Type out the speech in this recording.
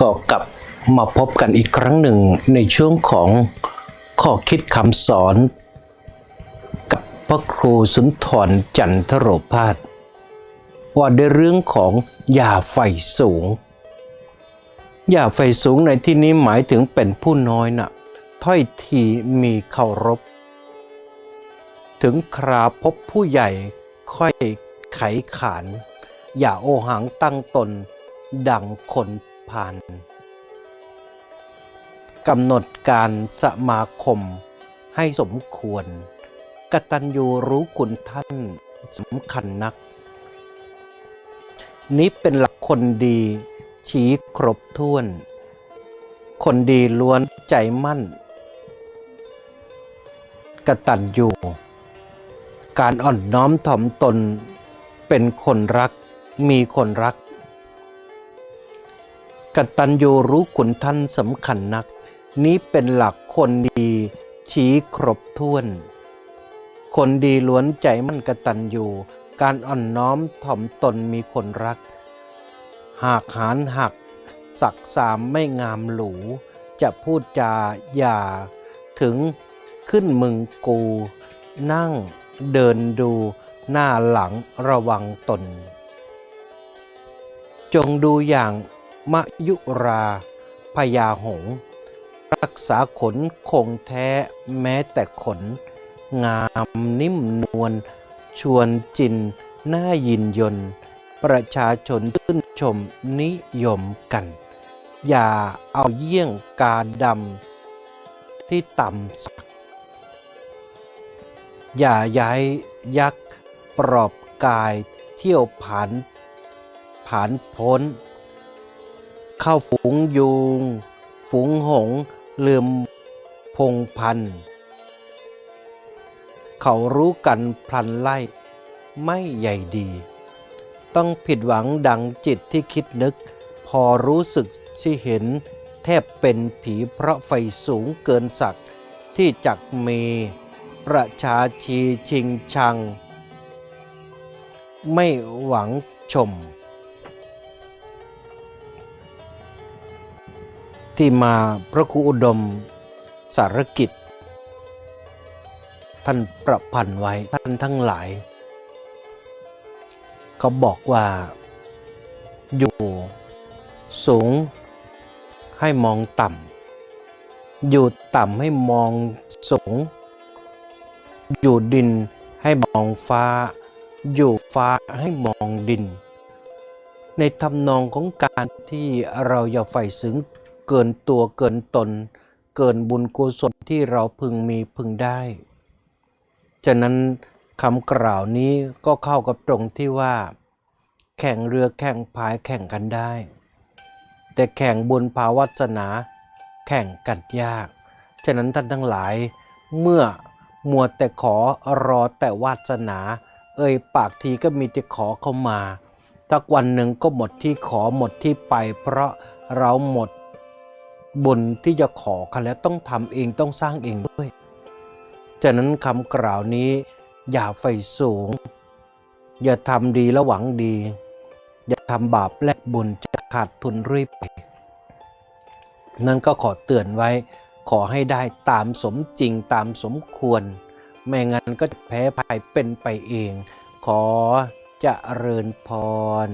ก็กลับมาพบกันอีกครั้งหนึ่งในช่วงของข้อคิดคำสอน กับพระครูสุนทรจันทโรพาสว่าในเรื่องของยาไฟสูงยาไฟสูงในที่นี้หมายถึงเป็นผู้น้อยนะ่ะถ้อยทีมีเคารพ ถึงคราพบผู้ใหญ่ค่อยไขขาน อย่าโอหังตั้งตน ดังคน ผ่านกำหนดการสมาคมให้สมควร กตัญญูรู้คุณท่านสำคัญนัก นี้เป็นหลักคนดีชี้ครบถ้วน คนดีล้วนใจมั่น กตัญญูการอ่อนน้อมถ่อมตนเป็นคนรักมีคนรัก กตัญญูรู้คุณท่านสำคัญนัก นี้เป็นหลักคนดีชี้ครบถ้วน คนดีล้วนใจมั่นกตัญญูการอ่อนน้อมถ่อมตนมีคนรัก หากหานหักศักสามไม่งามหรูจะพูดจาอย่า ถึงขึ้นมึงกู นั่งเดินดูหน้าหลังระวังตน จงดูอย่าง มยุราพยาหง รักษาขนคงแท้แม้แต่ขน งามนิ่มนวลชวนจินน่ายินยน ประชาชนชื่นชมนิยมกัน อย่าเอาเยี่ยงกาดำที่ต่ำสัก อย่าย้ายยักษ์ปลอบกายเที่ยวผ่านผ่านพ้น เข้าฝูงยุง ฝูงหงลืมพงพัน เขารู้กันพลันไล่ ไม่ใหญ่ดี ต้องผิดหวังดังจิตที่คิดนึก พอรู้สึกที่เห็น แทบเป็นผีเพราะไฟสูงเกินศักดิ์ที่จักมี ประชาชีชิงชัง ไม่หวังชม ที่มาพระครูอุดม สารกิจ ท่านประพันธ์ไว้ท่านทั้งหลาย เขาบอกว่า อยู่สูงให้มองต่ำ อยู่ต่ำให้มองสูง อยู่ดินให้มองฟ้า อยู่ฟ้าให้มองดิน ในทำนองของการที่เราอย่าใฝ่สึง เกินตัวเกินตน เกินบุญกุศลที่เราพึงมีพึงได้ ฉะนั้นคำกล่าวนี้ก็เข้ากับตรงที่ว่า แข่งเรือแข่งพายแข่งกันได้ แต่แข่งบุญภาวัสนา แข่งกันยาก ฉะนั้นท่านทั้งหลายเมื่อมัวแต่ขอรอแต่วาสนา เอ่ยปากทีก็มีแต่ขอเข้ามาทักวันหนึ่งก็หมดที่ขอหมดที่ไป เพราะเราหมด บุญที่จะขอกันแล้วต้องทำเองต้องสร้างเองด้วยฉะนั้นคำกล่าวนี้ อย่าไฟสูง อย่าทำดีแล้วหวังดี อย่าทำบาปแลกบุญจะขาดทุนเรื่อยไปนั่นก็ขอเตือนไว้ ขอให้ได้ตามสมจริงตามสมควร ไม่งั้นก็จะแพ้ภัยเป็นไปเอง ขอจะเริญพร